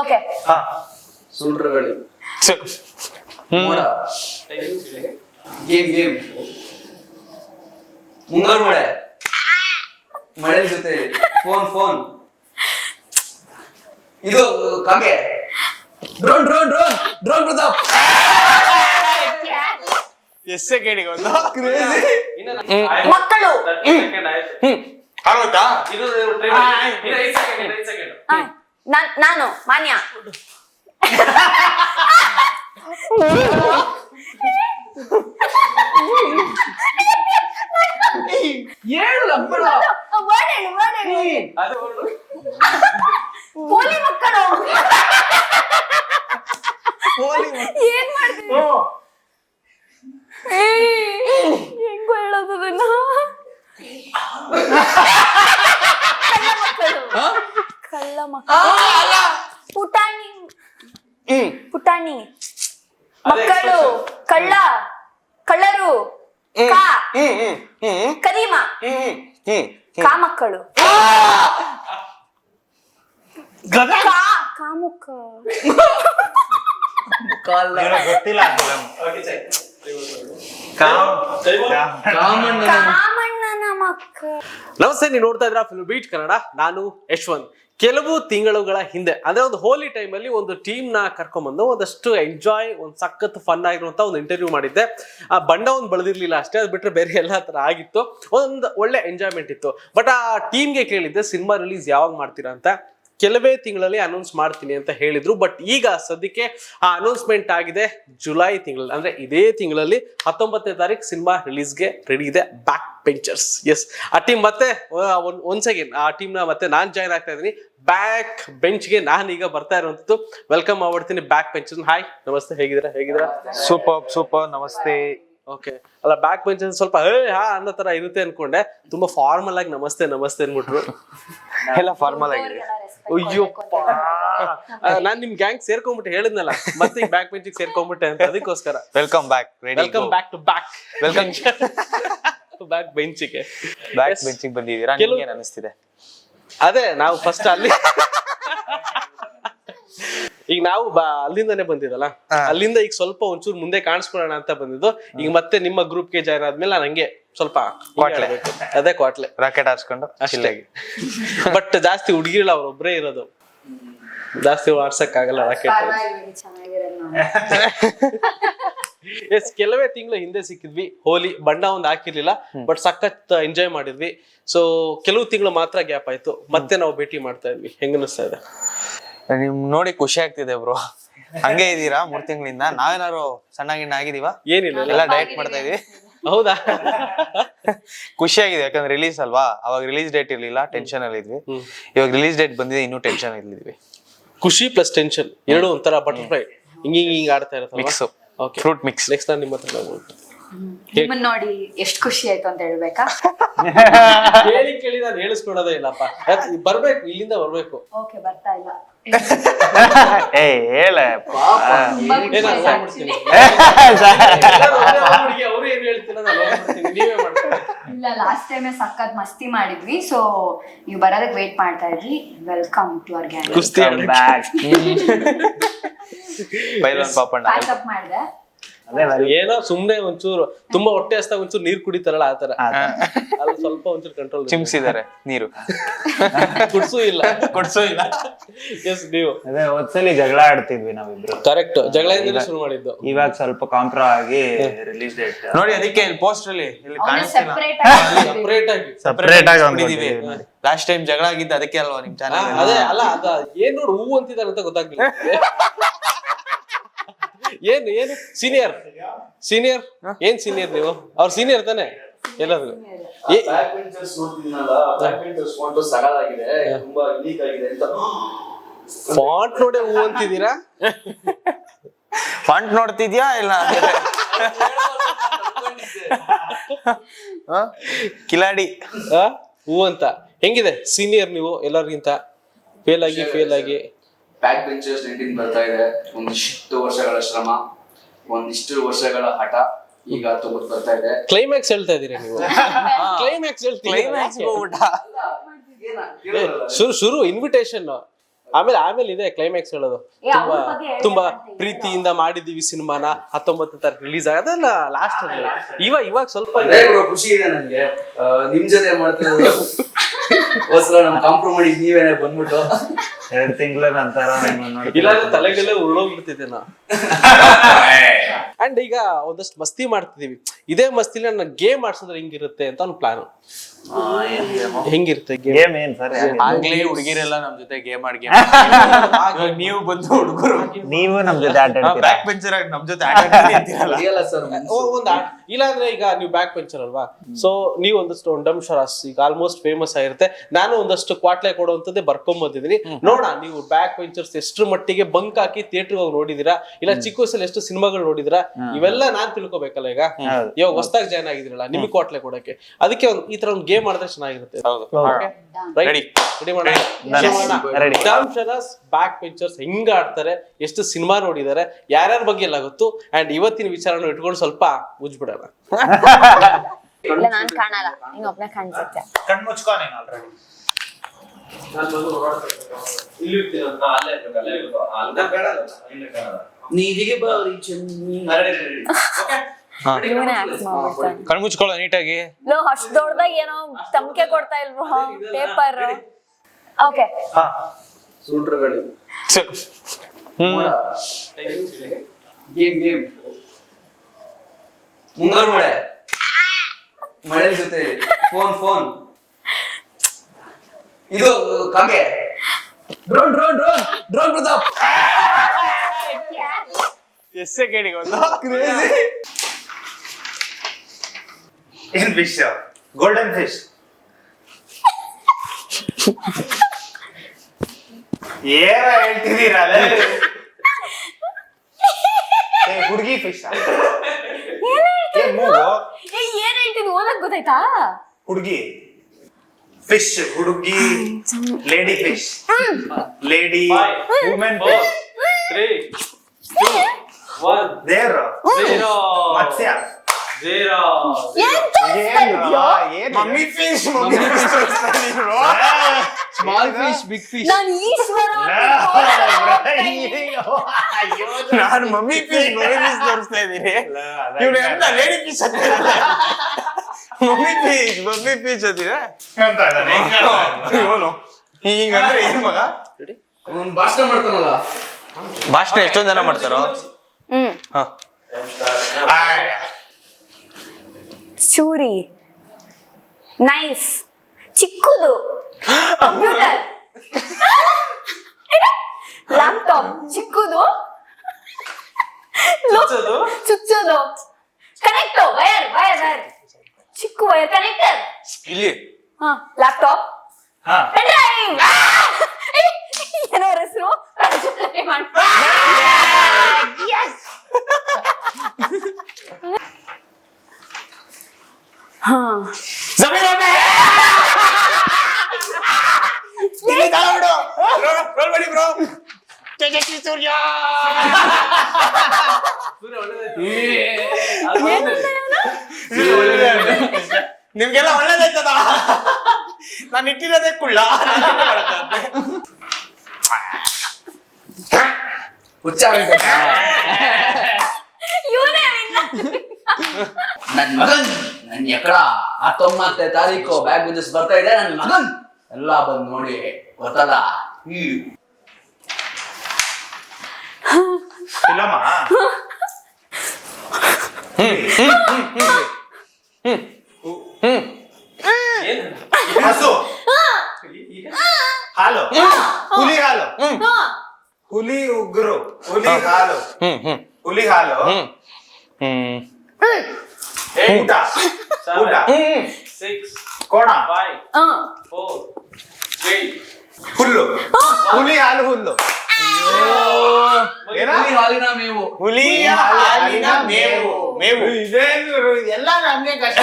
Okay ಹಾ. ಸುಂಡ್ರಗಳು. ಮೋಡ. Game game. ಮುಂಗಾರು ಮಳೆ. ಮಳೆ ಜೊತೆ. Phone phone. ಇದು ಕಾಗೆ. Drone drone drone. Drone Pratap. Yes ಸೆಕೆಂಡಿಗೆ ಒಂದು ಮಕ್ಕಳು. ಹ್ಮ್. ಆಗೋಯ್ತಾ? ಆ, ನಾನ್- ನಾನು ಮಾನ್ಯ. ಏಳು ಅಪ್ಪಳ ವರ್ಡ್ ಹೇಳು, word ಹೇಳು. ಪೋಲಿ ಮಕ್ಕಳು. ಏನ್ ಮಾಡ್ತೀನಿ ಹೆಂಗು ಹೇಳೋದು ಅದನ್ನ? ಕಳ್ಳ ಮಕ್ಕಳು ಪುಟಾಣಿ. ಹ್ಮ್. ಪುಟಾಣಿ. ಮಕ್ಕಳು ಕಳ್ಳ ಕಳ್ಳರು ಕಾ. ಕರೀಮ. ಕಾ ಮಕ್ಕಳು. ಕಾ ಕಾಮುಕ ಗೊತ್ತಿಲ್ಲ ಕಾಮಣ್ಣ ಕಾಮಣ್ಣನ ಮಕ್ಕಳು ನಮಸ್ತೆ ನೀವು ನೋಡ್ತಾ ಇದ್ರ ಫಿಲ್ಮ್ ಬೀಟ್ ಕನ್ನಡ. ನಾನು ಯಶ್ವಂತ್. ಕೆಲವು ತಿಂಗಳುಗಳ ಹಿಂದೆ, ಅಂದ್ರೆ ಒಂದು ಹೋಲಿ ಟೈಮ್ ಅಲ್ಲಿ ಒಂದು ಟೀಮ್ನ ಕರ್ಕೊಂಡ್ಬಂದು ಒಂದಷ್ಟು ಎಂಜಾಯ್ ಒಂದು ಸಖತ್ ಫನ್ ಆಗಿರುವಂತ ಒಂದು ಇಂಟರ್ವ್ಯೂ ಮಾಡಿದ್ದೆ. ಆ ಬಂಡ ಒಂದು ಬೆಳೆದಿರ್ಲಿಲ್ಲ ಅಷ್ಟೇ, ಅದು ಬಿಟ್ರೆ ಬೇರೆ ಎಲ್ಲ ತರ ಆಗಿತ್ತು. ಒಂದು ಒಳ್ಳೆ ಎಂಜಾಯ್ಮೆಂಟ್ ಇತ್ತು. ಬಟ್ ಆ ಟೀಮ್ಗೆ ಕೇಳಿದ್ದೆ, ಸಿನಿಮಾ ರಿಲೀಸ್ ಯಾವಾಗ ಮಾಡ್ತೀರಾ? ಅಂತ. ಕೆಲವೇ ತಿಂಗಳಲ್ಲಿ ಅನೌನ್ಸ್ ಮಾಡ್ತೀನಿ ಅಂತ ಹೇಳಿದ್ರು ಬಟ್ ಈಗ ಸದ್ಯಕ್ಕೆ ಆ ಅನೌನ್ಸ್ಮೆಂಟ್ ಆಗಿದೆ ಜುಲೈ ತಿಂಗಳಲ್ಲಿ. ಅಂದ್ರೆ ಇದೇ ತಿಂಗಳಲ್ಲಿ ಹತ್ತೊಂಬತ್ತನೇ ತಾರೀಕು ಸಿನಿಮಾ ರಿಲೀಸ್ಗೆ ರೆಡಿ ಇದೆ ಬ್ಯಾಕ್ ಪೆಂಚರ್ಸ್ ಎಸ್ ಆ ಟೀಮ್ ಮತ್ತೆ ಒನ್ಸ್ ಅಗೇನ್ ಆ ಟೀಮ್ನ ಮತ್ತೆ ನಾನ್ ಜಾಯ್ನ್ ಆಗ್ತಾ ಇದ್ದೀನಿ. ಬ್ಯಾಕ್ ಬೆಂಚ್ಗೆ ನಾನು ಈಗ ಬರ್ತಾ ಇರುವಂತದ್ದು ವೆಲ್ಕಮ್ ಮಾಡ್ತೀನಿ ಬ್ಯಾಕ್ ಬೆಂಚ್ ಹಾಯ್ ನಮಸ್ತೆ ಹೇಗಿದ್ದೀರಾ? ಹೇಗಿದ್ದೀರಾ? ಸೂಪರ್ ಸೂಪರ್ ನಮಸ್ತೆ. ಓಕೆ ಅಲ್ಲ ಬ್ಯಾಕ್ ಬೆಂಚ್ ಸ್ವಲ್ಪ ಹೇ ಹಾ ಅನ್ನೋ ತರ ಇರುತ್ತೆ ಅನ್ಕೊಂಡೆ. ತುಂಬಾ ಫಾರ್ಮಲ್ ಆಗಿ ನಮಸ್ತೆ ನಮಸ್ತೆ ಅನ್ಬಿಟ್ರು. ಎಲ್ಲ ಫಾರ್ಮಲ್ ಆಗಿದೆ. ಅಯ್ಯೋಪ್ಪ ನಾನ್ ನಿಮ್ ಗ್ಯಾಂಗ್ ಸೇರ್ಕೊಂಡ್ಬಿಟ್ಟು ಹೇಳಿದ್ನಲ್ಲ ಮತ್ತೆ ಈಗ ಬ್ಯಾಕ್ ಬೆಂಚಿಗೆ ಸೇರ್ಕೊಂಡ್ಬಿಟ್ಟೆ ಅಂತ ಅದಕ್ಕೋಸ್ಕರ. Welcome back ready welcome back to back welcome back ಬೆಂಚಿಗೆ back ಬೆಂಚಿಗೆ ಬಂದಿದ್ದೀರಾ? ನಿಮ್ಗೆ ಅನಿಸ್ತಿದೆ? ಅದೇ ನಾವು ಫಸ್ಟ್ ಅಲ್ಲಿ ಈಗ ನಾವು ಬಾ ಅಲ್ಲಿಂದಾನೆ ಬಂದಿದಲ್ಲ ಅಲ್ಲಿಂದ ಈಗ ಸ್ವಲ್ಪ ಒಂಚೂರು ಮುಂದೆ ಕಾಣಿಸ್ಕೊಳ್ಳೋಣ ಅಂತ ಬಂದಿದ್ದು. ಈಗ ಮತ್ತೆ ನಿಮ್ಮ ಗ್ರೂಪ್ಗೆ ಜಾಯ್ನ್ ಆದ್ಮೇಲೆ ನಾನು ಹಂಗೆ ಸ್ವಲ್ಪ ಕ್ವಾಟ್ಲೆ. ಅದೇ ಕ್ವಾಟ್ಲೆ ರಾಕೆಟ್ ಹಾರಿಸ್ಕೊಂಡು ಅಷ್ಟೇ. ಬಟ್ ಜಾಸ್ತಿ ಹುಡುಗಿರಲ್ಲ ಅವ್ರೊಬ್ರೇ ಇರೋದು. ಜಾಸ್ತಿ ಆಡ್ಸಕ್ ಆಗಲ್ಲ ರಾಕೆಟ್ ಎಸ್ ಕೆಲವೇ ತಿಂಗಳು ಹಿಂದೆ ಸಿಕ್ಕಿದ್ವಿ. ಹೋಲಿ ಬಣ್ಣ ಒಂದ್ ಹಾಕಿರ್ಲಿಲ್ಲ ಬಟ್ ಸಖತ್ ಎಂಜಾಯ್ ಮಾಡಿದ್ವಿ. ಸೊ ಕೆಲವು ತಿಂಗಳು ಮಾತ್ರ ಗ್ಯಾಪ್ ಆಯ್ತು. ಮತ್ತೆ ನಾವು ಭೇಟಿ ಮಾಡ್ತಾ ಇದ್ವಿ. ಹೆಂಗನಿಸ್ತಾ ಇದೆ? ನಿಮ್ ನೋಡಿ ಖುಷಿ ಆಗ್ತಿದೆ ಬ್ರೋ. ಹಂಗೆ ಇದೀರಾ ಮೂರ್ ತಿಂಗಳಿಂದ? ನಾವೇನಾರು ಸಣ್ಣ ಗಿಣ್ಣ ಆಗಿದೀವಾ? ಏನಿಲ್ಲ ಎಲ್ಲ ಡಯಟ್ ಮಾಡ್ತಾ ಇದೀವಿ. ಹೌದಾ? ಖುಷಿ ಆಗಿದೆ ಯಾಕಂದ್ರೆ ರಿಲೀಸ್ ಅಲ್ವಾ? ಅವಾಗ ರಿಲೀಸ್ ಡೇಟ್ ಇರ್ಲಿಲ್ಲ ಟೆನ್ಷನ್ ಅಲ್ಲಿ ಇದ್ವಿ. ಇವಾಗ ರಿಲೀಸ್ ಡೇಟ್ ಬಂದಿದೆ ಇನ್ನೂ ಟೆನ್ಷನ್ ಇಲ್ಲಿದ್ವಿ ಖುಷಿ ಪ್ಲಸ್ ಟೆನ್ಷನ್ ಎರಡು ಒಂಥರ ಬಟರ್ಫ್ಲೈ ಹಿಂಗ್ ಹಿಂಗ್ ಹಿಂಗ್ ಆಡ್ತಾ ಇರತ್ತೆ mix okay fruit mix next ನಾನು ನಿಮ್ಮ ಹತ್ರ. ನಿಮ್ಮನ್ನ ನೋಡಿ ಎಷ್ಟು ಖುಷಿ ಆಯ್ತು ಅಂತ ಹೇಳ್ಬೇಕಾ? ಕೇಳಿ ಕೇಳಿ ನಾನು ಹೇಳಿಸ್ಕೊಡೋದೇ ಇಲ್ಲಪ್ಪ. ಬರ್ಬೇಕು ಇಲ್ಲಿಂದ ಬರ್ಬೇಕು. ಓಕೆ ಬರ್ತಾ ಇಲ್ಲ. ಏ ಹೇಳ. ಇಲ್ಲ ಲಾಸ್ಟ್ ಟೈಮ್ ಸಖತ್ ಮಸ್ತಿ ಮಾಡಿದ್ವಿ. ಸೊ ನೀವು ಬರೋದಕ್ಕೆ ವೇಟ್ ಮಾಡ್ತಾ ಇದ್ವಿ ವೆಲ್ಕಮ್ ಟು ಅವರ್ ಗ್ಯಾಂಗ್ ಕುಸ್ತಿ. ಬ್ಯಾಕ್ ಪೈಲನ್ ಪಾಪಣ್ಣ ಪ್ಯಾಕಪ್ ಮಾಡಿದೆ. ಏನೋ ಸುಮ್ನೆ ಒಂಚೂರು ತುಂಬಾ ಹೊಟ್ಟೆ ಹಸ್ತಾಗ ಒಂಚೂರು ನೀರ್ ಕುಡಿತಾರಲ್ಲ ಆತರ ಅಲ್ಲಿ ಸ್ವಲ್ಪ ಒಂಚೂರು ಕಂಟ್ರೋಲ್ ಚಿಮ್ಸಿದ್ದಾರೆ ನೀರು. ಕುಡ್ಸು ಇಲ್ಲ. ಕುಡ್ಸೂ ಇಲ್ಲ. ಎಸ್ ನೀವು. ಅದೇ ಒಂದ್ಸಲಿ ಜಗಳ ಆಡ್ತಿದ್ವಿ ನಾವಿಬ್ರು. ಕರೆಕ್ಟ್ ಜಗಳ ಶುರು ಮಾಡಿದ್ದು. ಇವಾಗ ಸ್ವಲ್ಪ ಕಾಂಪ್ರೋ ಆಗಿ ರಿಲೀಸ್ ಡೇಟ್ ನೋಡಿ ಅದಕ್ಕೆ ಇಲ್ಲಿ ಪೋಸ್ಟರ್ ಅಲ್ಲಿ ಇಲ್ಲಿ ಕಾಣಿಸ್ತಿಲ್ಲ. ಸೆಪರೇಟ್ ಆಗಿ ಸಪರೇಟ್ ಆಗಿ. ಸಪ್ರೇಟ್ ಆಗಿ ಬಿಟ್ಟಿದೀವಿ ಲಾಸ್ಟ್ ಟೈಮ್ ಜಗಳ ಆಗಿದ್ದು ಅದಕ್ಕೆ ಅಲ್ವಾ ನಿಮ್ ಚಾನಲ್ ಅದೇ ಅಲ್ಲ ಅದ ಏನ್ ನೋಡು ಹೂ ಅಂತಿದ್ದಾರೆ ಅಂತ ಗೊತ್ತಾಗ್ಲಿಲ್ಲ. ಏನು ಏನು? ಸೀನಿಯರ್ ಸೀನಿಯರ್ ಏನ್ ಸೀನಿಯರ್ ನೀವು? ಅವ್ರ ಸೀನಿಯರ್ ತಾನೆ? ಎಲ್ಲರಿಗೂ ಏ- ಬ್ಯಾಕ್ ಬೆಂಚರ್ಸ್ ನೋಡ್ತಿದ್ನಲ್ಲ ಬ್ಯಾಕ್ ಬೆಂಚರ್ಸ್ ಫಾಂಟ್ ಸಗಲಾಗಿದೆ ತುಂಬಾ ಯುನೀಕ್ ಆಗಿದೆ ಅಂತ. ಫಾಂಟ್ ನೋಡೇ ಹೂ ಅಂತಿದ್ದೀರಾ? ಫಾಂಟ್ ನೋಡ್ತಿದ್ಯಾ ಇಲ್ಲ ಹ? ಕಿಲಾಡಿ. ಆ? ಹೂ ಅಂತ. ಹೆಂಗಿದೆ? ಸೀನಿಯರ್ ನೀವು ಎಲ್ಲರಿಗಿಂತ? ಫೇಲ್ ಆಗಿ ಫೇಲ್ ಆಗಿ. ಬ್ಯಾಕ್ ಬೆಂಚರ್ಸ್ ನೆಂಟಿನ್ ಬರ್ತಾ ಇದೆ. ಒಂದಿಷ್ಟು ವರ್ಷಗಳ ಶ್ರಮ ಒಂದಿಷ್ಟು ವರ್ಷಗಳ ಹಠ ಈಗ ತೊಗೊಂಡು ಬರ್ತಾ ಇದೆ. ಕ್ಲೈಮ್ಯಾಕ್ಸ್ ಹೇಳ್ತಾ ಇದೀರಿ ನೀವು? ಕ್ಲೈಮ್ಯಾಕ್ಸ್ ಕ್ಲೈಮ್ಯಾಕ್ಸ್ ಹೋಗ್ಬಿಟ್ಟ ಶುರು ಶುರು ಇನ್ವಿಟೇಷನ್ ಆಮೇಲೆ ಆಮೇಲೆ ಇದೆ ಕ್ಲೈಮ್ಯಾಕ್ಸ್ ಹೇಳೋದು. ತುಂಬಾ ತುಂಬಾ ಪ್ರೀತಿಯಿಂದ ಮಾಡಿದೀವಿ ಸಿನಿಮಾನ. ಹತ್ತೊಂಬತ್ತು ತಾರೀಕು ರಿಲೀಸ್ ಆಗೋದಲ್ಲ ಲಾಸ್ಟ್ ಅಲ್ಲಿ. ಇವಾಗ ಇವಾಗ ಸ್ವಲ್ಪ ಖುಷಿ ಇದೆ ನನಗೆ ನಿಮ್ ಜೊತೆ ಮಾಡ್ತಿರೋದು. ಹೊಸ್ರ ನಮ್ ಕಾಂಪ್ರಮೈಸ್ ನೀವೇನೆ ಬಂದ್ಬಿಟ್ಟು. ಎರಡ್ ತಿಂಗಳ ನಂತರ ಇಲ್ಲ ತಲೆಗೆಲ್ಲ ಉರುಳೋಗ್ಬಿಡ್ತಿದ್ದೆ ನಾ. ಅಂಡ್ ಈಗ ಒಂದಷ್ಟು ಮಸ್ತಿ ಮಾಡ್ತಿದೀವಿ. ಇದೇ ಮಸ್ತಿಲಿ ನನ್ನ ಗೇಮ್ ಆಡ್ಸಿದ್ರೆ ಹಿಂಗಿರುತ್ತೆ ಅಂತ ಒಂದು ಪ್ಲಾನ್? ಹೆಂಗಿರುತ್ತೆ ಗೇಮ್ ಗೇಮ್ ಏನ್ ಸರ್? ಆಗ್ಲೇ ಹುಡುಗಿರೆಲ್ಲ ನಮ್ ಜೊತೆ ಗೇಮ್ ಆಡ್ ಗೇಮ್ ಇವಾಗ ನೀವು ಬಂದು ಹುಡುಗರು. ನೀವು ನಮ್ ಜೊತೆ ಆಟ ಆಡ್ತೀರಾ? ಬ್ಯಾಕ್ ಬೆಂಚರ್ ಆಗಿ ನಮ್ ಜೊತೆ ಆಟ ಇಲ್ಲಾಂದ್ರೆ ಈಗ ನೀವು ಬ್ಯಾಕ್ ಪಂಚರ್ ಅಲ್ವಾ? ಸೊ ನೀವು ಒಂದಷ್ಟು ಒಂಡಮ್ ಶರಾಸ್ ಈಗ ಆಲ್ಮೋಸ್ಟ್ ಫೇಮಸ್ ಆಗಿರುತ್ತೆ. ನಾನು ಒಂದಷ್ಟು ಕ್ವಾಟ್ಲೆ ಕೊಡುವಂತದ್ದೇ ಬರ್ಕೊಂಡ್ ಬಂದಿದ್ದೀನಿ. ನೋಡ ನೀವು ಬ್ಯಾಕ್ ಪಂಚರ್ಸ್ ಎಷ್ಟು ಮಟ್ಟಿಗೆ ಬಂಕ್ ಹಾಕಿ ಥಿಯೇಟರ್ ಹೋಗಿ ನೋಡಿದಿರಾ? ಇಲ್ಲ ಚಿಕ್ಕ ವಯಸ್ಸಲ್ಲಿ ಎಷ್ಟು ಸಿನಿಮಾಗಳು ನೋಡಿದಿರಾ? ಇವೆಲ್ಲ ನಾನ್ ತಿಳ್ಕೊಬೇಕಲ್ಲ ಈಗ. ಇವಾಗ ಹೊಸದಾಗಿ ಜಾಯ್ನ್ ಆಗಿದ್ರಲ್ಲ ನಿಮಗೆ ಕ್ವಾಟ್ಲೆ ಕೊಡಕ್ಕೆ. ಅದಕ್ಕೆ ಒಂದ್ ಈ ತರ ಒಂದು ಗೇಮ್ ಮಾಡಿದ್ರೆ ಚೆನ್ನಾಗಿರುತ್ತೆ. ಬ್ಯಾಕ್ ಪಿಕ್ಚರ್ಸ್ ಹೆಂಗ ಆಡ್ತಾರೆ ಎಷ್ಟು ಸಿನಿಮಾ ನೋಡಿದ್ದಾರೆ ಯಾರ್ಯಾರ ಬಗ್ಗೆ ಎಲ್ಲ ಗೊತ್ತು ಅಂಡ್ ಇವತ್ತಿನ ವಿಚಾರನ ಇಟ್ಕೊಂಡು ಸ್ವಲ್ಪ ಮುಜ್ಬಿಡೋಣ ಇಲ್ಲ ನಾನ್ ಕಾಣಲ್ಲ. ನೀನ್ ಒಬ್ನೇ ಕಾಣಿಸುತ್ತೆ. ಕಣ್ ಮುಚ್ಕೋ ನೀನು ಆಲ್ರೆಡಿ ನೀರಿಗೆ ಬಾರಿ ಇವನೇ ಆಕ್ಟ್ ಮಾಡ್ಬಿಡ್ತಾನೆ ಕಣ್ ಮುಚ್ಕೊಳ್ಳೋ ನೀಟಾಗಿ. ಲೋ ಅಷ್ಟ್ ದೊಡ್ಡದಾಗ ಏನೋ ತಮ್ಕೆ ಕೊಡ್ತಾ ಇಲ್ವೋ? ಪೇಪರ್ ಓಕೆ ಸುಂಟ್ರಗಳು. ಹ್ಮ್. Game game. ಮುಂಗಾರು ಮಳೆ. ಮಳೆ ಜೊತೆ. Phone phone. ಇದು ಕಾಗೆ. Drone drone drone. Drone Pratap. Yes ಸೆಕೆಂಡಿಗೆ ಒಂದು ಏನ್ ಫಿಶ್ ಗೋಲ್ಡನ್ ಫಿಶ್ ಏನ ಹೇಳ್ತಿದ್ದೀರಾ ಹುಡುಗಿ ಫಿಶ್ ಏನ್ ಮೂಗು? ಏ ಏನ್ ಹೇಳ್ತಿದ್ ಓದಕ್ ಗೊತ್ತಾಯ್ತಾ? ಹುಡುಗಿ. ಫಿಶ್ ಹುಡುಗಿ. Lady fish lady women three two one ದೇವ್ರು ಜೀರೋ ಮತ್ಸ್ಯ ಜೀರೋ ಏನ್ ತೋರಿಸ್ತಾ ಇದ್ಯೋ? Mummy fish mummy fish small fish big fish ನಾನ್ ಈಶ್ವರ ನಾನು ಮಮ್ಮಿ ಫಿಶ್ ಮಮ್ಮಿ ಫಿಶ್ ತೋರಿಸ್ತಾ ಇದ್ದೀನಿ ಇವ್ರು ಎಂತ ಲೇಡಿ ಫಿಶ್ ಅಂತೀರಲ್ಲ ಮಮ್ಮಿ ಫಿಶ್ ಮಮ್ಮಿ ಫಿಶ್ ಅಂತೀರ ಇವನು ಹಿಂಗಂದ್ರೆ ಏನ್ ಮಗ ಅವ್ನು ಭಾಷಣ ಮಾಡ್ತಾನಲ್ಲ ಭಾಷಣ ಎಷ್ಟೊಂದ್ ಜನ ಮಾಡ್ತಾರೋ ಹ್ಮ್ ಹಾ ಚೂರಿ ನೈಫ್ ಚಿಕ್ಕದು ಕಂಪ್ಯೂಟರ್ ಲ್ಯಾಪ್ಟಾಪ್ ಚಿಕ್ಕದು ಚುಚ್ಚೋದು ಕನೆಕ್ಟ್ ವಯರ್ ವಯರ್ ವಯರ್ ಚಿಕ್ಕ ವಯರ್ ಕನೆಕ್ಟರ್ ಇಲ್ಲಿ ಹಾ ಲ್ಯಾಪ್ಟಾಪ್ ಹಾ ಪೆನ್ಡ್ರೈವ್ ಏನೋ ಅವ್ರ ಹೆಸರು ಹಾ ಜಮೀನ್ ಒಮ್ಮೆ! ಇಲ್ಲಿ ತಲೆ ಬಿಡು. ರೋಲ್ ರೋಲ್ ಮಾಡಿ ಬ್ರೋ. ತೇಜಸ್ವಿ ಸೂರ್ಯ. ನಿಮ್ಗೆಲ್ಲ ಒಳ್ಳೇದಾಯ್ತದ ನಾನು ಇಟ್ಟಿರೋದೇ ಕುಳ್ಳ. ಉಚ್ಚಾರ ಇವನೇ ನನ್ ಮಗನ್. ನನ್ ಎಕಡ ಹತ್ತೊಂಬತ್ತನೇ ತಾರೀಕು ಬ್ಯಾಗ್ ಬಿಸ್ನೆಸ್ ಬರ್ತಾ ಇದೆ ನನ್ನ ಮಗನ್. ಎಲ್ಲ ಬಂದ್ ನೋಡಿ ಗೊತ್ತಲ್ಲ? ಇಲ್ಲಮ್ಮ. ಹಸು. ಹಾಲು. ಹುಲಿ ಹಾಲು. ಹುಲಿ ಉಗ್ರು. ಹುಲಿ ಹಾಲು. ಹುಲಿ ಹಾಲು. ಹ್ಮ್. ಹ್ಮ್. ಊಟ. ಊಟ. ಸಿಕ್ಸ್ ಕೋಣ. ಫೈವ್ ಹಾ. ಫೋರ್ ತ್ರೀ ಹುಲ್ಲು. ಹುಲಿ ಹಾಲು ಹುಲ್ಲು. ಹಾಲಿನ ಮೇವು. ಹುಲಿ ಹಾಲಿನ ಮೇವು. ಮೇವು. ಇದೇನು ಎಲ್ಲ ನಮ್ಗೆ ಕಷ್ಟ.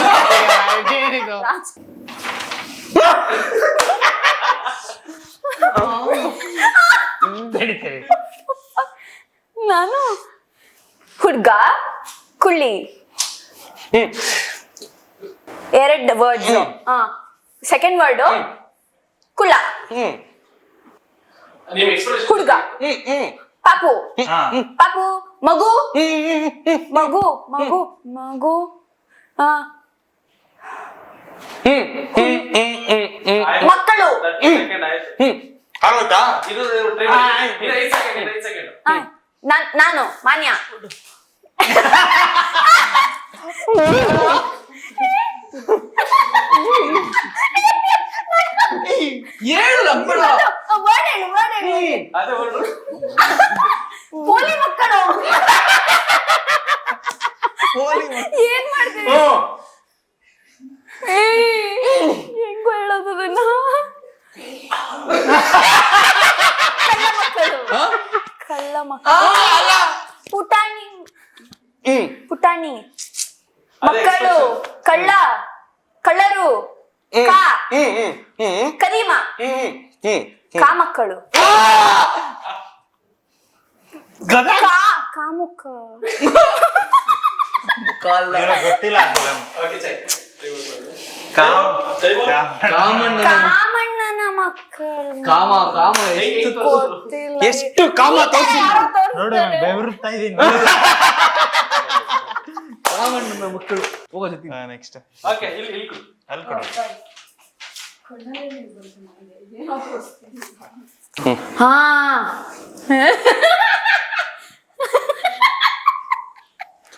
ನಾನು ಹುಡ್ಗ ಕುಳ್ಳಿ. ಎರಡ್ ವರ್ಡ್ಸ್ ಹಾ ಸೆಕೆಂಡ್ ವರ್ಡ್ ಕುಳ್ಳ ಹ್ಮ್ ನಿಮ್ expression- ಹುಡುಗ ಹ್ಮ್ ಹ್ಮ್ ಪಾಪು ಹಾ. ಪಾಪು ಮಗು ಹ್ಮ್ ಹ್ಮ್ ಹ್ಮ್ ಮಗು ಮಗು ಮಗು ಆ, ಹ್ಮ್ ಹ್ಮ್ ಹ್ಮ್ ಹ್ಮ್ ಹ್ಮ್ ಆಯ್ತು. ಮಕ್ಕಳು. Thirty second ಆಯ್ತು. ಹ್ಮ್ ಆಗೋಯ್ತಾ ಇದು try ಮಾಡಿ. ಇನ್ನು ಐದ್ second, ಇನ್ನು ಐದ್ second. ಆ, ನಾನ್- ನಾನು ಮಾನ್ಯ ಏಳು ಲಂಬಡ ವರ್ಡ್ ಹೇಳು ವರ್ಡ್ ಹೇಳು. ಅದೇ ವರ್ಡ್ ಪೋಲಿ ಮಕ್ಕಳು. ಏನ್ ಮಾಡ್ತೀವಿ ಹೆಂಗು ಹೇಳೋದು ಅದನ್ನ ಕಳ್ಳ ಮಕ್ಕಳು ಕಳ್ಳ ಮಕ್ಕಳು ಪುಟಾಣಿ ಹ್ಮ್ ಪುಟಾಣಿ ಅದೇ ಮಕ್ಕಳು expression. ಕಳ್ಳ ಕಳ್ಳರು ಹ್ಮ್ ಕಾ ಹ್ಮ್ ಹ್ಮ್ ಹ್ಮ್ ಕರೀಮ ಹ್ಮ್ ಹ್ಮ್ ಕಾ ಮಕ್ಕಳು ಗದ ಕಾ ಏನೋ ಗೊತ್ತಿಲ್ಲ. ಕಾಮಣ್ಣ ಕಾಮಣ್ಣನ. ಮಕ್ಕಳು ಕಾಮ ಕಾಮ ಎಷ್ಟು ಗೊತ್ತಿಲ್ಲ. ಎಷ್ಟು ಕಾಮ ತೋರ್ಸಿ ನೋಡು ತೋರಿಸ್ತಾರೆ. ಬೆವರುತ್ತಾ ಇದೀನಿ ಕಾಮಣ್ಣನ ಮಕ್ಕಳು. ಹೋಗೋ ಜೊತೆ. ನೆಕ್ಸ್ಟ್ ಓಕೆ ಇಲ್ಲಿ ಇಲ್ಲಿ ಕೊಡು. ಅಲ್ಲಿ ಕೊಡು. ಹಾ.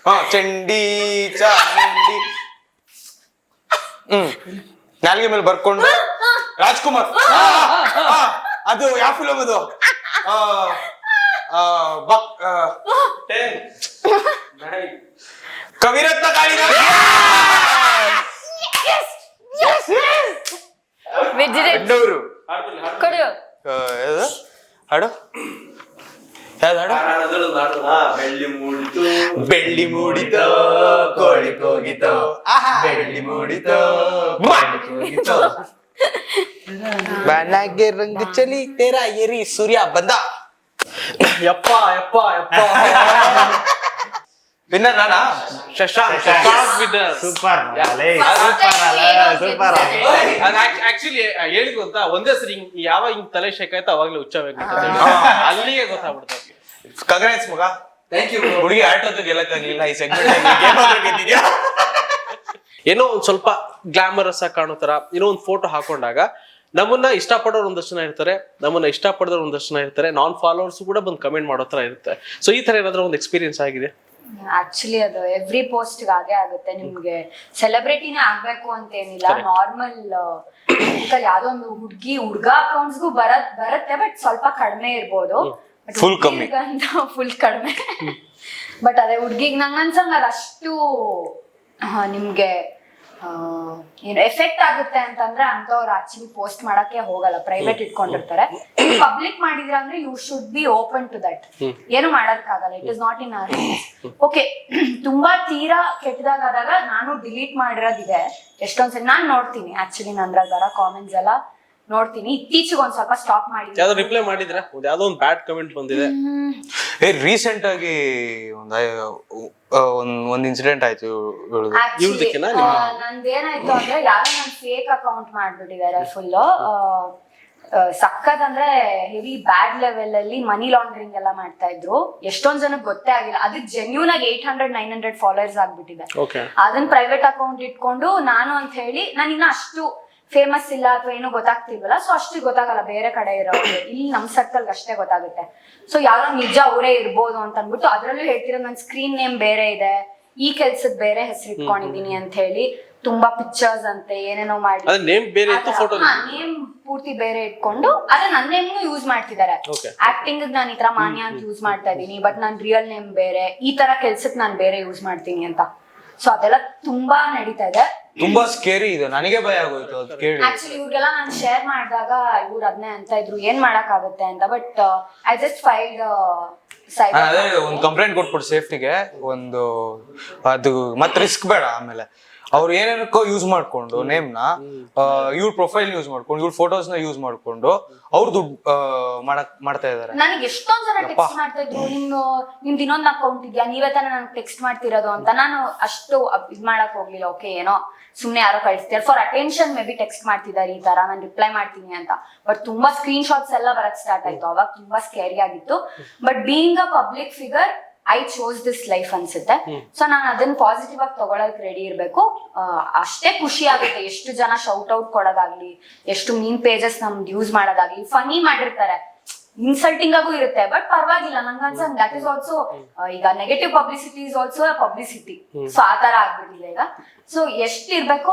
ಹಾ ಚಂಡಿ ಚಾಂಡಿ ಹ್ಮ್ ನಾಲ್ಗೆ ಮೇಲೆ ಬರ್ಕೊಂಡು ರಾಜ್ಕುಮಾರ್ ಆ, ಆ, ಅದು ಯಾವ ಫಿಲಮ್ ಅದು ಆ, ಆ, ಬಕ್ ಆ, Ten, nine, Kaviratna Kalidasa vegetable ದೊಡ್ಡವರು ಹಾಡ್ಬಿಡಿ, ಹಾಡ್ಬಿಡಿ. ಕೊಡು ಆ, ಯಾವ್ದು ಹಾಡು ಬೆಳ್ಳಿ ಮೂಡಿತು ಬೆಳ್ಳಿ ಮೂಡಿತೋ ಕೋಳಿ ಕೂಗಿತೋ ಬೆಳ್ಳಿ ಮೂಡಿತೋ ಕೋಳಿ ಕೂಗಿತೋ ಬನಗೆ ರಂಗ ಚಲಿ ತೇರಾ ಎರಿ ಸೂರ್ಯ ಬಂದ ಯಪ್ಪ ಯಪ್ಪ ಯಪ್ಪ ವಿನ್ನರ್ ನಾನಾ Shashank Shashank winner. Super actually ಹೇಳಿದ್ ಗೊತ್ತಾ ಒಂದೇ ಸರಿ ಹಿಂಗ್ ಯಾವಾಗ ಹಿಂಗ್ ತಲೆ ಶೇಕ್ ಆಯ್ತು ಅವಾಗ್ಲೇ ಹುಚ್ಚಬೇಕು ಅಲ್ಲಿಗೆ ಗೊತ್ತಾಗ್ಬಿಡ್ತಾರೆ ಕಂಗ್ರಾಟ್ಸ್ ಮಗ ಥ್ಯಾಂಕ್ ಯು ಹುಡುಗಿ ಆಟೋದು ಗೆಲ್ಲಕ್ಕಾಗ್ಲಿಲ್ಲ ಈ ಸೆಗ್ಮೆಂಟ್ ಏನೋ ಒಂದ್ ಸ್ವಲ್ಪ ಗ್ಲಾಮರಸ್ ಆಗಿ ಕಾಣೋ ತರ ಏನೋ ಒಂದ್ ಫೋಟೋ ಹಾಕೊಂಡಾಗ ನಮ್ಮನ್ನ ಇಷ್ಟಪಡೋರು ಒಂದಷ್ಟು ಜನ ಇರ್ತಾರೆ ನಮ್ಮನ್ನ ಇಷ್ಟಪಡೋರು ಒಂದಷ್ಟು ಜನ ಇರ್ತಾರೆ ನಾನ್ ಫಾಲೋವರ್ಸ್ ಕೂಡ ಬಂದು ಕಮೆಂಟ್ ಮಾಡೋ ತರ ಇರುತ್ತೆ. ಸೊ ಈ ತರ ಏನಾದ್ರೂ ಒಂದು ಎಕ್ಸ್ಪೀರಿಯನ್ಸ್ ಆಗಿದೆ? ಆಕ್ಚುಲಿ ಅದು ಎವ್ರಿ ಪೋಸ್ಟ್ ಹಾಗೆ ಆಗುತ್ತೆ. ನಿಮ್ಗೆ ಸೆಲೆಬ್ರಿಟಿನೇ ಆಗ್ಬೇಕು ಅಂತ ಏನಿಲ್ಲ ನಾರ್ಮಲ್ ಯಾವ್ದೋ ಒಂದು ಹುಡ್ಗಿ ಹುಡ್ಗ ಅಕೌಂಟ್ಸ್ಗೂ ಬರತ್ ಬರುತ್ತೆ ಬಟ್ ಸ್ವಲ್ಪ ಕಡಿಮೆ ಇರ್ಬೋದು. ಫುಲ್ ಕಮ್ಮಿ. ಫುಲ್ ಕಡಿಮೆ. ಬಟ್ ಅದೇ ಹುಡ್ಗಿಗ್ ನಂಗ್ ಅನ್ಸಂಗ ಅದಷ್ಟು ಅಷ್ಟು ನಿಮ್ಗೆ ಏನು ಎಫೆಕ್ಟ್ ಆಗುತ್ತೆ ಅಂತಂದ್ರೆ ಅಂತವ್ರು ಆಕ್ಚುಲಿ ಪೋಸ್ಟ್ ಮಾಡಕ್ಕೆ ಹೋಗಲ್ಲ ಪ್ರೈವೇಟ್ ಇಟ್ಕೊಂಡಿರ್ತಾರೆ. ಪಬ್ಲಿಕ್ ಮಾಡಿದ್ರ ಅಂದ್ರೆ you should be open to that ಏನು ಮಾಡೋಕ್ಕಾಗಲ್ಲ it is not in our okay ತುಂಬಾ ತೀರಾ ಕೆಟ್ಟದಾಗಾದಾಗ ನಾನು ಡಿಲೀಟ್ ಮಾಡಿರೋದಿದೆ. ಎಷ್ಟೊಂದ್ಸರಿ ನಾನ್ ನೋಡ್ತೀನಿ ಆಕ್ಚುಲಿ ನಂದ್ರಲ್ಲಿ ಬರೋ ಕಾಮೆಂಟ್ಸ್ ಎಲ್ಲ. ನೋಡ್ತೀನಿ. ಇತ್ತೀಚೆಗೆ ಒಂದ್ ಸ್ವಲ್ಪ ಸ್ಟಾಪ್ ಮಾಡಿದ್ದೀನಿ. ಯಾವ್ದೋ ರಿಪ್ಲೈ ಮಾಡಿದ್ರ? ಒಂದ್ ಯಾವ್ದೋ ಒಂದ್ ಬ್ಯಾಡ್ ಕಮೆಂಟ್ ಬಂದಿದೆ. ಏ ರೀಸೆಂಟ್ ಆಗಿ ಒಂದ್ ಒಂದ್ ಒಂದ್ ಇನ್ಸಿಡೆಂಟ್ ಆಯ್ತು ಇವಳದು? ನಂದೇನಾಯ್ತು ಅಂದ್ರೆ ಯಾರೋ ನನ್ ಫೇಕ್ ಅಕೌಂಟ್ ಮಾಡ್ಬಿಟ್ಟಿದ್ದಾರೆ ಫುಲ್ ಸಕ್ಕತ್ ಅಂದ್ರೆ ಹೆವಿ ಬ್ಯಾಡ್ ಲೆವೆಲ್ ಅಲ್ಲಿ ಮನಿ ಲಾಂಡ್ರಿಂಗ್ ಎಲ್ಲ ಮಾಡ್ತಾ ಇದ್ರು. ಎಷ್ಟೊಂದ್ ಜನಕ್ಕೆ ಗೊತ್ತೇ ಆಗಿಲ್ಲ. ಅದು ಜೆನ್ಯೂನ್ ಆಗಿ eight hundred nine hundred followers ಆಗ್ಬಿಟ್ಟಿದೆ. ಓಕೆ ಅದನ್ನ ಪ್ರೈವೇಟ್ ಅಕೌಂಟ್ ಇಟ್ಕೊಂಡು ನಾನು ಅಂತ ಹೇಳಿ ನಾನು ಇನ್ನ ಅಷ್ಟು ಫೇಮಸ್ ಇಲ್ಲ ಅಥವಾ ಏನು ಗೊತ್ತಾಗ್ತಿಲ್ವಲ್ಲ? ಸೊ ಅಷ್ಟು ಗೊತ್ತಾಗಲ್ಲ. ಬೇರೆ ಕಡೆ ಇರೋರಿಗೆ ಇಲ್ಲಿ ನಮ್ ಸರ್ಕಲ್ ಅಷ್ಟೇ ಗೊತ್ತಾಗುತ್ತೆ. ಸೊ ಯಾರೋ ನಿಜ ಅವರೇ ಇರ್ಬೋದು ಅಂತ ಅಂದ್ಬಿಟ್ಟು ಅದ್ರಲ್ಲೂ ಹೇಳ್ತಿರೋ ನನ್ ಸ್ಕ್ರೀನ್ ನೇಮ್ ಬೇರೆ ಇದೆ. ಈ ಕೆಲ್ಸದ್ ಬೇರೆ ಹೆಸರು ಇಟ್ಕೊಂಡಿದೀನಿ ಅಂತ ಹೇಳಿ ತುಂಬಾ ಪಿಕ್ಚರ್ಸ್ ಅಂತೆ ಏನೇನೋ ಮಾಡಿ ನೇಮ್ ಬೇರೆ ಇತ್ತು ಫೋಟೋ ನೇಮ್ ಪೂರ್ತಿ ಬೇರೆ ಇಟ್ಕೊಂಡು ಅದೇ ನನ್ನ ನೇಮ್ನು ಯೂಸ್ ಮಾಡ್ತಿದ್ದಾರೆ. ಆಕ್ಟಿಂಗ್ ನಾನು ಈ ತರ ಮಾನ್ಯ ಅಂತ ಯೂಸ್ ಮಾಡ್ತಾ ಇದೀನಿ ಬಟ್ ನಾನ್ ರಿಯಲ್ ನೇಮ್ ಬೇರೆ. ಈ ತರ ಕೆಲ್ಸಕ್ಕೆ ನಾನು ಬೇರೆ ಯೂಸ್ ಮಾಡ್ತೀನಿ ಅಂತ. ಸೊ ಅದೆಲ್ಲ ತುಂಬಾ ನಡೀತಾ ಇದೆ. ತುಂಬಾ ಸ್ಕೇರಿ ಇದೆ. ನನಗೆ ಭಯ ಆಗೋಯ್ತು ಅದು ಕೇಳಿ. ಆಕ್ಚುಲಿ ಇವ್ರಿಗೆಲ್ಲ ನಾನು ಶೇರ್ ಮಾಡಿದಾಗ ಇವ್ರು ಅದನ್ನೇ ಅಂತ ಇದ್ರು. ಏನ್ ಮಾಡಕ್ ಆಗುತ್ತೆ ಅಂತ ಬಟ್ ಐ ಜಸ್ಟ್ ಫೈಲ್ಡ್ ನಾನ್ ಅದೇ ಒಂದ್ ಕಂಪ್ಲೇಂಟ್ ಕೊಟ್ಬಿಟ್ಟು ಸೇಫ್ಟಿಗೆ ಒಂದು ಅದು ಮತ್ತೆ ರಿಸ್ಕ್ ಬೇಡ ಆಮೇಲೆ. ಅವ್ರು ಏನೇನಕ್ಕೋ ಯೂಸ್ ಮಾಡ್ಕೊಂಡು ನೇಮ್ನ ಇವ್ರ ಪ್ರೊಫೈಲ್ ಯೂಸ್ ಮಾಡ್ಕೊಂಡು ಇವ್ರ ಫೋಟೋಸ್ನ ಯೂಸ್ ಮಾಡ್ಕೊಂಡು ಅವ್ರ ದುಡ್ಡು ಮಾಡಕ್ ಮಾಡ್ತಾ ಇದಾರೆ. ನನಗೆ ಎಷ್ಟೊಂದ್ ಜನ ಟೆಕ್ಸ್ಟ್ ಮಾಡ್ತಾ ಇದ್ರು ನಿಮ್ ನಿಮ್ದು ಇನ್ನೊಂದ್ ಅಕೌಂಟ್ ಇದೆಯಾ? ನೀವೇ ತಾನೇ ನನಗೆ ಟೆಕ್ಸ್ಟ್ ಮಾಡ್ತಿರೋದು ಅಂತ. ನಾನು ಅಷ್ಟು ಇದ್ ಮಾಡಕ್ ಹೋಗ್ಲಿಲ್ಲ ಓಕೆ ಏನೋ ಸುಮ್ನೆ ಯಾರೋ ಕಳಿಸ್ತಾರೆ for attention maybe text ಮಾಡ್ತಿದ್ದಾರೆ ಈ ತರ ನಾನು ರಿಪ್ಲೈ ಮಾಡ್ತೀನಿ ಅಂತ. ಬಟ್ ತುಂಬಾ ಸ್ಕ್ರೀನ್ ಶಾಟ್ಸ್ ಎಲ್ಲ ಬರಕ್ ಸ್ಟಾರ್ಟ್ ಆಯ್ತು. ಅವಾಗ ತುಂಬಾ ಸ್ಕೇರಿ ಆಗಿತ್ತು. But being a public figure I chose this life ಅನ್ಸುತ್ತೆ. ಸೊ ನಾನು ಅದನ್ನ ಪಾಸಿಟಿವ್ ಆಗಿ ತಗೊಳಕ್ ರೆಡಿ ಇರ್ಬೇಕು. ಅಷ್ಟೇ ಖುಷಿ ಆಗುತ್ತೆ. ಎಷ್ಟು ಜನ ಶೌಟ್ ಔಟ್ ಕೊಡೋದಾಗ್ಲಿ ಎಷ್ಟು ಮೀನ್ ಪೇಜಸ್ ನಮ್ದು ಯೂಸ್ ಮಾಡೋದಾಗ್ಲಿ ಫನಿ ಮಾಡಿರ್ತಾರೆ. ಇನ್ಸಲ್ಟಿಂಗ್ ಆಗು ಇರುತ್ತೆ ಬಟ್ ಪರವಾಗಿಲ್ಲ. ನಂಗೆ ಅನ್ಸನ್ ದಟ್ ಇಸ್ ಆಲ್ಸೋ ಈಗ negative publicity is also publicity so ಆ ತರ ಆಗ್ಬಿಟ್ಟಿದೆ ಈಗ. ಸೊ ಎಷ್ಟ್ ಇರ್ಬೇಕು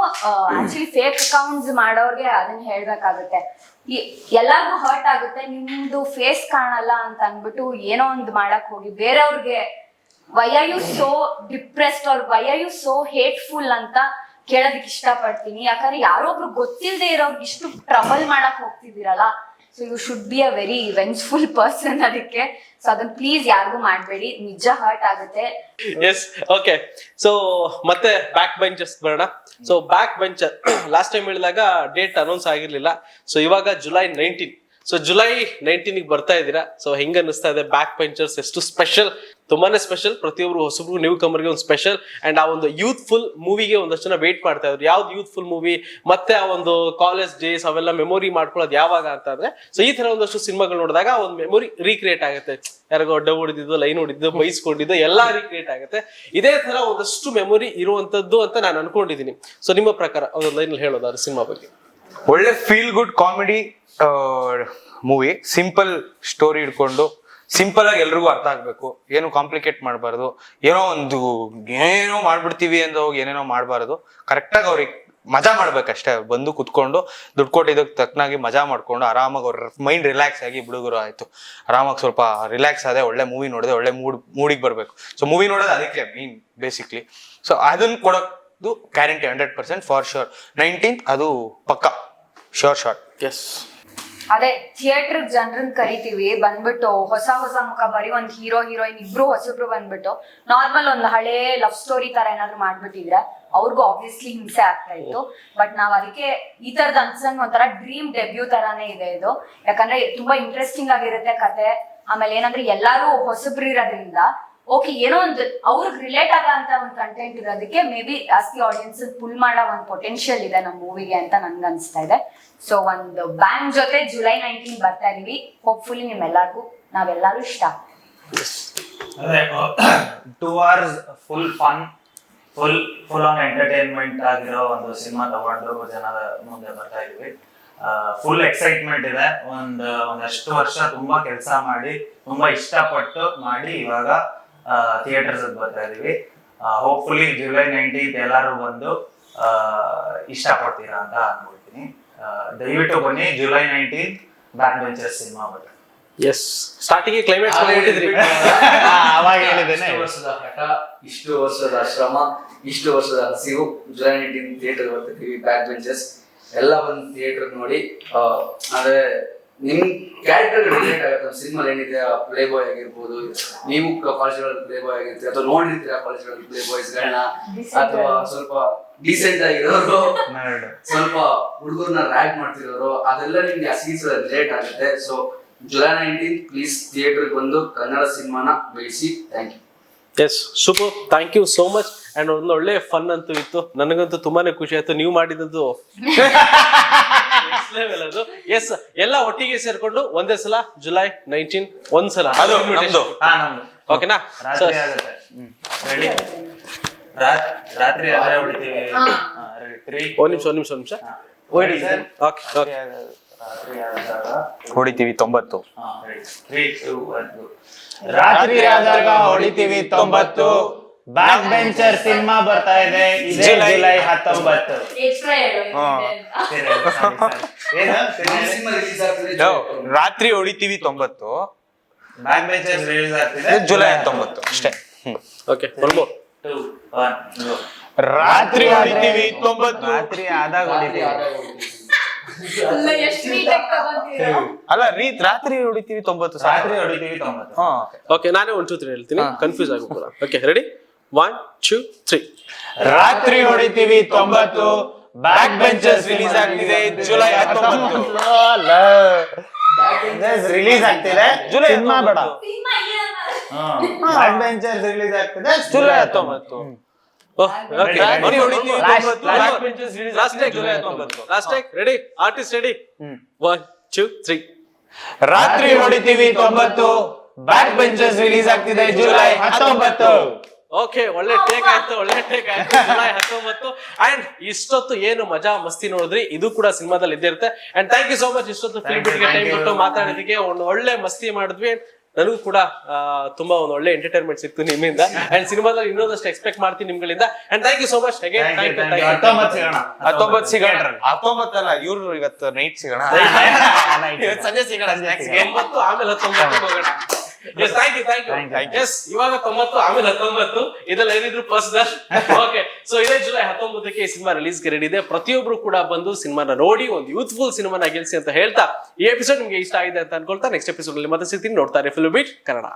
ಆಕ್ಚುಲಿ ಫೇಕ್ ಅಕೌಂಟ್ಸ್ ಮಾಡೋರ್ಗೆ ಅದನ್ನ ಹೇಳ್ಬೇಕಾಗುತ್ತೆ. ಎಲ್ಲಾರ್ಗು ಹರ್ಟ್ ಆಗುತ್ತೆ, ನಿಮ್ದು ಫೇಸ್ ಕಾಣಲ್ಲ ಅಂತ ಅನ್ಬಿಟ್ಟು ಏನೋ ಒಂದು ಮಾಡಕ್ ಹೋಗಿ, ಬೇರೆಯವ್ರಿಗೆ why are you so depressed ಅವ್ರ why are you so hateful ಅಂತ ಕೇಳೋದಕ್ಕೆ ಇಷ್ಟಪಡ್ತೀನಿ. ಯಾಕಂದ್ರೆ ಯಾರೋ ಒಬ್ರು ಗೊತ್ತಿಲ್ಲದೆ ಇರೋರ್ಗೆ ಇಷ್ಟು ಟ್ರಬಲ್ ಮಾಡಕ್ ಹೋಗ್ತಿದ್ದೀರಲ್ಲ so you should be a very vengeful person ಅದಕ್ಕೆ. ಸೊ ಅದನ್ನ ಪ್ಲೀಸ್ ಯಾರಿಗೂ ಮಾಡಬೇಡಿ. ನಿಜ ಹರ್ಟ್ ಆಗುತ್ತೆ. ಎಸ್ ಓಕೆ ಸೊ ಮತ್ತೆ ಬ್ಯಾಕ್ ಬೆಂಚರ್ಸ್ ಬರೋಣ. So back bencher last time ಹೇಳಿದಾಗ ಡೇಟ್ ಅನೌನ್ಸ್ ಆಗಿರ್ಲಿಲ್ಲ. ಸೊ ಇವಾಗ July nineteen so July nineteen ಬರ್ತಾ ಇದ್ದೀರಾ. ಸೊ ಹೆಂಗ ಅನಿಸ್ತಾ ಇದೆ ಬ್ಯಾಕ್ ಬೆಂಚರ್ಸ್ ಎಷ್ಟು ಸ್ಪೆಷಲ್ ತುಂಬಾನೇ ಸ್ಪೆಷಲ್ ಪ್ರತಿಯೊಬ್ರು ಹೊಸಬ್ರು ನ್ಯೂ ಕಮರ್ಗೆ ಒಂದು ಸ್ಪೆಷಲ್ ಅಂಡ್ ಆ ಒಂದು ಯೂತ್ಫುಲ್ ಮೂವಿಗೆ ಒಂದಷ್ಟು ಜನ ವೇಟ್ ಮಾಡ್ತಾ ಇದ್ರು. ಯಾವ್ದು ಯೂತ್ಫುಲ್ ಮೂವಿ ಮತ್ತೆ ಆ ಒಂದು ಕಾಲೇಜ್ ಡೇಸ್ ಅವೆಲ್ಲ ಮೆಮೊರಿ ಮಾಡ್ಕೊಳ್ಳೋದು ಯಾವಾಗ ಅಂತ ಅಂದ್ರೆ ಸೊ ಈ ತರ ಒಂದಷ್ಟು ಸಿನಿಮಾಗಳು ನೋಡಿದಾಗ ಒಂದು ಮೆಮೊರಿ ರೀಕ್ರಿಯೇಟ್ ಆಗುತ್ತೆ. ಯಾರಿಗೋ ಅಡ್ಡ ಹೊಡಿದ್ದು ಲೈನ್ ಹೊಡಿದ್ದು ಬೈಸ್ಕೊಂಡಿದ್ದು, ಎಲ್ಲ ರೀಕ್ರಿಯೇಟ್ ಆಗುತ್ತೆ. ಇದೇ ತರ ಒಂದಷ್ಟು ಮೆಮೊರಿ ಇರುವಂತದ್ದು ಅಂತ ನಾನು ಅನ್ಕೊಂಡಿದ್ದೀನಿ ಸೊ ನಿಮ್ಮ ಪ್ರಕಾರ, ಒಂದು ಲೈನ್ ಹೇಳೋದಾದ್ರೆ ಸಿನಿಮಾ ಬಗ್ಗೆ. ಒಳ್ಳೆ feel good comedy movie simple story ಇಟ್ಕೊಂಡು ಸಿಂಪಲ್ ಆಗಿ ಎಲ್ರಿಗೂ ಅರ್ಥ ಆಗ್ಬೇಕು. ಏನು ಕಾಂಪ್ಲಿಕೇಟ್ ಮಾಡಬಾರ್ದು. ಏನೋ ಒಂದು, ಏನೇನೋ ಮಾಡ್ಬಿಡ್ತೀವಿ ಅಂತ ಹೋಗಿ ಏನೇನೋ ಮಾಡಬಾರ್ದು. ಕರೆಕ್ಟಾಗಿ ಅವ್ರಿಗೆ ಮಜಾ ಮಾಡ್ಬೇಕಷ್ಟೇ. ಬಂದು ಕುತ್ಕೊಂಡು, ದುಡ್ಡು ಕೊಟ್ಟಿದ್ದಕ್ಕೆ ತಕ್ಕನಾಗಿ ಮಜಾ ಮಾಡ್ಕೊಂಡು, ಆರಾಮಾಗಿ ಅವ್ರ ಮೈಂಡ್ ರಿಲ್ಯಾಕ್ಸ್ ಆಗಿ ಬಿಡುಗರು ಆಯ್ತು. ಆರಾಮಾಗಿ ಸ್ವಲ್ಪ ರಿಲ್ಯಾಕ್ಸ್ ಆದೆ, ಒಳ್ಳೆ ಮೂವಿ ನೋಡಿದೆ, ಒಳ್ಳೆ ಮೂಡ್ ಮೂಡಿಗೆ ಬರಬೇಕು. ಸೊ ಮೂವಿ ನೋಡೋದು ಅದಕ್ಕೆ ಮೀನ್ ಬೇಸಿಕ್ಲಿ ಸೊ ಅದನ್ನ ಕೊಡೋದು guarantee hundred percent for sure nineteen ಅದು ಪಕ್ಕ. ಶೋರ್ ಶಾರ್ಟ್ ಎಸ್ ಅದೇ ಥಿಯೇಟರ್ ಜನರನ್ನ ಕರಿತೀವಿ, ಬಂದ್ಬಿಟ್ಟು ಹೊಸ ಹೊಸ ಮುಖ, ಬರೀ ಒಂದ್ ಹೀರೋ, ಹೀರೋಯಿನ್ ಇಬ್ರು ಹೊಸಬ್ರು ಬಂದ್ಬಿಟ್ಟು ನಾರ್ಮಲ್ ಒಂದು ಹಳೆ ಲವ್ ಸ್ಟೋರಿ ತರ ಏನಾದ್ರು ಮಾಡ್ಬಿಟ್ಟಿದ್ರೆ ಅವ್ರಿಗೂ ಆಬ್ವಿಯಸ್ಲಿ ಹಿಂಸೆ ಆಗ್ತಾ ಇತ್ತು. ಬಟ್ ನಾವ್ ಅದಕ್ಕೆ ಈ ತರದ ಅನ್ಸಂಗ್ ಒಂಥರ ಡ್ರೀಮ್ ಡೆಬ್ಯೂ ತರಾನೇ ಇದೆ ಇದು. ಯಾಕಂದ್ರೆ ತುಂಬಾ ಇಂಟ್ರೆಸ್ಟಿಂಗ್ ಆಗಿರುತ್ತೆ ಕತೆ. ಆಮೇಲೆ ಏನಂದ್ರೆ ಎಲ್ಲಾರು ಹೊಸಬ್ರು ಇರೋದ್ರಿಂದ ಓಕೆ ಏನೋ ಒಂದು ಅವ್ರಿಗೆ ರಿಲೇಟ್ ಆಗೋ ಅಂತ ಒಂದು ಕಂಟೆಂಟ್ ಇರೋದಕ್ಕೆ ಮೇ ಬಿ ಜಾಸ್ತಿ ಆಡಿಯನ್ಸ್ ಪುಲ್ ಮಾಡೋ ಒಂದು ಪೊಟೆನ್ಶಿಯಲ್ ಇದೆ ನಮ್ಮ ಮೂವಿಗೆ ಅಂತ ನನ್ಗೆ ಅನಿಸ್ತಾ ಇದೆ. ಸೊ ಒಂದು ಬ್ಯಾಂಕ್ ಜೊತೆ ಜುಲೈ ನೈನ್ಟೀನ್ ಬರ್ತಾ ಇದೀವಿ. ಹೋಪ್ಫುಲಿ ನಿಮ್ಮೆಲ್ಲರಿಗೂ, ನಾವೆಲ್ಲರೂ ಇಷ್ಟ. Two hours full fun full full on entertainment ಆಗಿರೋ ಒಂದು ಸಿನಿಮಾ ತಗೊಂಡು ಜನದ ಮುಂದೆ ಬರ್ತಾ ಇದೀವಿ. ಫುಲ್ ಎಕ್ಸೈಟ್ಮೆಂಟ್ ಇದೆ. ಒಂದು, ಒಂದಷ್ಟು ವರ್ಷ ತುಂಬಾ ಕೆಲಸ ಮಾಡಿ, ತುಂಬಾ ಇಷ್ಟಪಟ್ಟು ಮಾಡಿ ಇವಾಗ ಥಿಯೇಟರ್ಸ್ ಬರ್ತಾ ಇದೀವಿ. ಹೋಪ್ಫುಲಿ ಜುಲೈ ನೈನ್ಟೀನ್ತ್ ಎಲ್ಲರೂ ಬಂದು ಇಷ್ಟ ಇಷ್ಟಪಡ್ತೀರಾ ಅಂತ ಅನ್ಕೊಳ್ತೀನಿ. ದಯವಿಟ್ಟು ಬನ್ನಿ July nineteenth back bencher cinema ಬರುತ್ತೆ ಎಸ್ ಸ್ಟಾರ್ಟಿಂಗ್ ಕ್ಲೈಮ್ಯಾಕ್ಸ್ ಹೇಳಿದ್ರಿ ಅವಾಗ ಹೇಳಿದ್ದೇನೆ. ಇಷ್ಟು ವರ್ಷದ ಹಠ ಇಷ್ಟು ವರ್ಷದ ಶ್ರಮ ಇಷ್ಟು ವರ್ಷದ ಹಸಿವು ಜುಲೈ ನೈನ್ಟೀನ್ ಥಿಯೇಟರ್ ಬರ್ತಿದ್ದೀವಿ ಬ್ಯಾಕ್ ಬೆಂಚಸ್ ಎಲ್ಲ ಒಂದು ಥಿಯೇಟರ್ ನೋಡಿ ಆ, ಅಂದ್ರೆ ನಿಮ್ ಕ್ಯಾರೆಕ್ಟರ್ ರಿಲೇಟ್ ಆಗುತ್ತೆ. ಸಿನಿಮಾ ಏನಿದೆ ಪ್ಲೇ ಬಾಯ್ ಆಗಿರ್ಬೋದು ನೀವು ಕಾಲೇಜ್ಗಳಲ್ಲಿ ಪ್ಲೇ ಬಾಯ್ ಆಗಿರ್ತೀರಿ ಅಥವಾ ನೋಡಿರ್ತೀರಾ ಕಾಲೇಜ್ಗಳಲ್ಲಿ ಪ್ಲೇ ಬಾಯ್ಸ್ಗಳನ್ನ ಅಥವಾ ಸ್ವಲ್ಪ ಡೀಸೆಂಟ್ ಆಗಿರೋರು ಸ್ವಲ್ಪ ಹುಡುಗರನ್ನ ರ್ಯಾಗ್ ಮಾಡ್ತಿರೋರು ಅದೆಲ್ಲ ನಿಮ್ಗೆ ಸೀಸ್ ಲೇಟ್ ಆಗುತ್ತೆ. So July nineteen please theatre ಬಂದು ಕನ್ನಡ ಸಿನಿಮಾನ ಬೆಳೆಸಿ thank you yes super thank you so much and ಒಂದು ಒಳ್ಳೆ ಫನ್ ಅಂತೂ ಇತ್ತು. ನನಗಂತೂ ತುಂಬಾನೇ ಖುಷಿ ಆಯ್ತು. ನೀವು ಮಾಡಿದ್ದು ಎಸ್ ಎಲ್ಲ ಒಟ್ಟಿಗೆ ಸೇರ್ಕೊಂಡು ಒಂದೇ ಸಲ ಜುಲೈ ನೈನ್ಟೀನ್ ಒಂದ್ಸಲ ಅದು ನಮ್ದು. ಹಾ ನಮ್ದು. ಓಕೆನಾ ರಾತ್ರಿ ಆಗುತ್ತೆ. ರೆಡಿ ರಾತ್ರಿ ಆದ್ರೆ ಹೊಡಿತೀವಿ. ತ್ರೀ ಒಂದ್ ನಿಮಿಷ ಒಂದ್ ನಿಮಿಷ ಒಂದ್ ನಿಮಿಷ. ಹೊಡಿ ಓಕೆ ಓಕೆ ರಾತ್ರಿ ಆದಾಗ ಹೊಡಿತೀವಿ ತೊಂಬತ್ತು. ತ್ರೀ ಟೂ ಒನ್ ರಾತ್ರಿ ಆದಾಗ ಹೊಡಿತೀವಿ ತೊಂಬತ್ತು. ಬ್ಯಾಕ್ ಬೆಂಚರ್ ಸಿನಿಮಾ ಬರ್ತಾ ಇದೆ. ಇದೇ ಜುಲೈ ಹತ್ತೊಂಬತ್ತು. ರಾತ್ರಿ ಹೊಡಿತೀವಿ ತೊಂಬತ್ತು. ಬ್ಯಾಕ್ ಬೆಂಚರ್ ರಿಲೀಸ್ ಆಗ್ತಿದೆ. ಜುಲೈ ಹತ್ತೊಂಬತ್ತು ಅಷ್ಟೇ. ಓಕೆ ಬರ್ಬೋದು ರಾತ್ರಿ ಹೊಡಿತೀವಿ ತೊಂಬತ್ತು. ರಾತ್ರಿ ಆದಾಗ ಹೊಡಿತೀವಿ. ಅಲ್ಲ ರೀ ರಾತ್ರಿ ಹೊಡಿತೀವಿ ತೊಂಬತ್ತು ಸಾಕು ರಾತ್ರಿ ಹೊಡಿತೀವಿ ತೊಂಬತ್ತು. ಹಾ ಓಕೆ ನಾನೇ ಒನ್ ಟೂ ತ್ರೀ ಹೇಳ್ತೀನಿ. ಕನ್ಫ್ಯೂಸ್ ಆಗಿ okay ready one two three ರಾತ್ರಿ ಹೊಡಿತೀವಿ ತೊಂಬತ್ತು. ಬ್ಯಾಕ್ ಬೆಂಚಸ್ ರಿಲೀಸ್ ಆಗ್ತಿದೆ. ಜುಲೈ ರಿಲೀಸ್ ಆಗ್ತಿದೆ. ಜುಲೈ ಸಿನಿಮಾ ಬೇಡ. ಬ್ಯಾಕ್ ಬೆಂಚಸ್ ರಿಲೀಸ್ ಆಗ್ತಿದೆ. ಜುಲೈ ಹತ್ತೊಂಬತ್ತು. Ready artist ready one two three ರಾತ್ರಿ ಹೊಡಿತೀವಿ ತೊಂಬತ್ತು. ಬ್ಯಾಕ್ ಬೆಂಚಸ್ ರಿಲೀಸ್ ಆಗ್ತಿದೆ. ಜುಲೈ ಹತ್ತೊಂಬತ್ತು. ಓಕೆ ಒಳ್ಳೆ ಟೇಕ್ ಆಯ್ತು ಒಳ್ಳೆ ಟೇಕ್ ಆಯ್ತು. ಜುಲೈ ಹತ್ತೊಂಬತ್ತು. ಅಂಡ್ ಇಷ್ಟೊತ್ತು ಏನು ಮಜಾ ಮಸ್ತಿ ನೋಡಿದ್ರಿ? ಇದು ಕೂಡ ಸಿನಿಮಾದಲ್ಲಿ ಇದ್ದೇ ಇರುತ್ತೆ and thank you so much ಇಷ್ಟೊತ್ತು ಫಿಲ್ಮ್ ಟೈಮ್ ಕೊಟ್ಟು ಮಾತಾಡೋದಕ್ಕೆ ಒಂದು ಒಳ್ಳೆ ಮಸ್ತಿ ಮಾಡಿದ್ವಿ. ನನಗೂ ಕೂಡ ಆ, ತುಂಬಾ ಒಂದು ಒಳ್ಳೆ ಎಂಟರ್ಟೈನ್ಮೆಂಟ್ ಸಿಕ್ತು ನಿಮ್ಮಿಂದ. ಅಂಡ್ ಸಿನಿಮಾದಲ್ಲಿ ಇನ್ನೊಂದಷ್ಟು ಎಕ್ಸ್ಪೆಕ್ಟ್ ಮಾಡ್ತೀನಿ ನಿಮ್ಗಳಿಂದ. And thank you so much again thank you thank you ಹತ್ತೊಂಬತ್ತು ಸಿಗೋಣ. ಹತ್ತೊಂಬತ್ತು ಸಿಗೋಣ. ಹತ್ತೊಂಬತ್ತಲ್ಲ ಇವ್ರು ಇವತ್ತು ನೈಟ್ ಸಿಗೋಣ. ಇವತ್ತು ಸಂಜೆ ಸಿಗೋಣ ಆಮೇಲೆ ಹತ್ತೊಂಬತ್ತು ಹೋಗೋಣ. Yes thank you thank you yes ಇವಾಗ ತೊಂಬತ್ತು ಆಮೇಲೆ ಹತ್ತೊಂಬತ್ತು. ಇದೆಲ್ಲ ಏನಿದ್ರು ಪರ್ಸನಲ್ ಓಕೆ ಸೊ ಇದೇ ಜುಲೈ ಹತ್ತೊಂಬತ್ತಕ್ಕೆ ಈ ಸಿನಿಮಾ ರಿಲೀಸ್ಗೆ ರೆಡಿ ಇದೆ. ಪ್ರತಿಯೊಬ್ರು ಕೂಡ ಬಂದು ಸಿನಿಮಾನ ನೋಡಿ ಒಂದು ಯೂತ್ಫುಲ್ ಸಿನಿಮಾನ ಗೆಲ್ಸಿ ಅಂತ ಹೇಳ್ತಾ ಈ ಎಪಿಸೋಡ್ ನಿಮ್ಗೆ ಇಷ್ಟ ಆಗಿದೆ ಅಂತ ಅನ್ಕೊಳ್ತಾ ನೆಕ್ಸ್ಟ್ ಎಪಿಸೋಡ್ ಅಲ್ಲಿ ಮತ್ತೆ ಸಿಗ್ತೀನಿ. ನೋಡ್ತಾರೆ ಫಿಲ್ಮ್ ಬೀಟ್ ಕನ್ನಡ